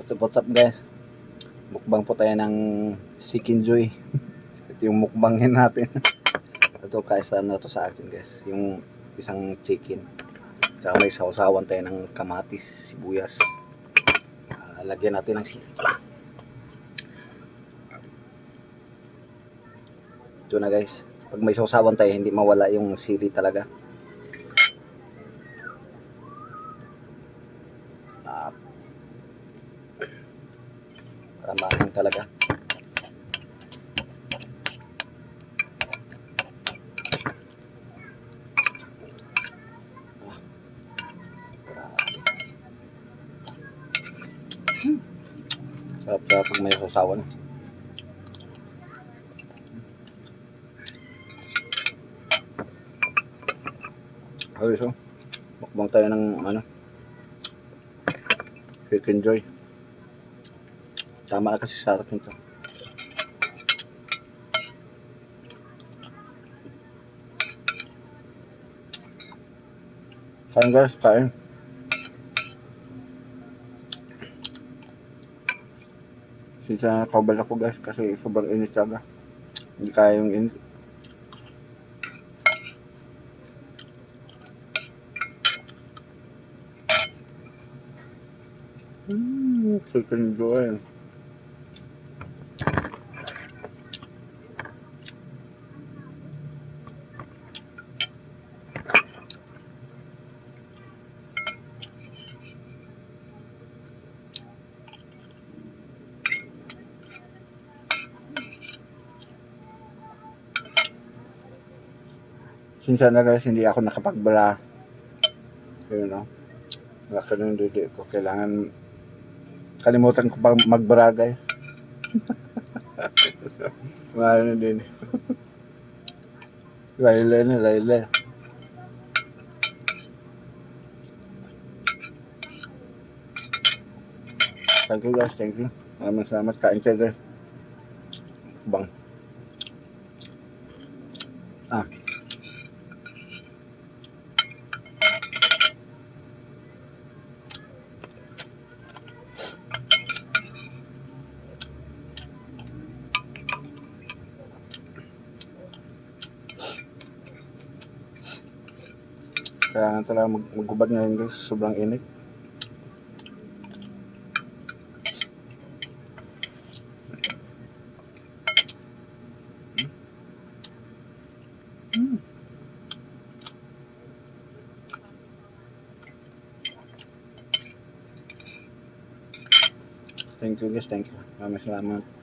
What's up, what's up guys? Mukbang po tayo ng Chicken Joy. Ito yung mukbangin natin. Ito kaysa na to sa akin guys. Yung isang chicken. Tsaka may sausawan tayo ng kamatis, sibuyas. Ah, lagyan natin ng sili pala. Ito na guys. Pag may sausawan tayo, hindi mawala yung sili talaga. Ah, para maangang talaga. Sarap sarap pag may sausawan. Okay, so, mukbang tayo ng ano, Chicken Joy. Tama na kasi sa akin to. Kain guys, kain. Sinsa nakabal ako guys kasi sobrang init talaga. Hindi kaya yung init. Mm, chicken joy. Sinsa na guys, hindi ako nakapagbala. Yun no. Laki ng didi ko. Kailangan kalimutan ko pa magbara guys. Wala na din. Laila na, laila. Thank you guys, thank you. Maraming salamat. Kain kayo guys. Bang. Ah. Kailangan talaga mag maghubad ngayon guys. Sobrang init. Thank you guys, thank you. Maraming salamat.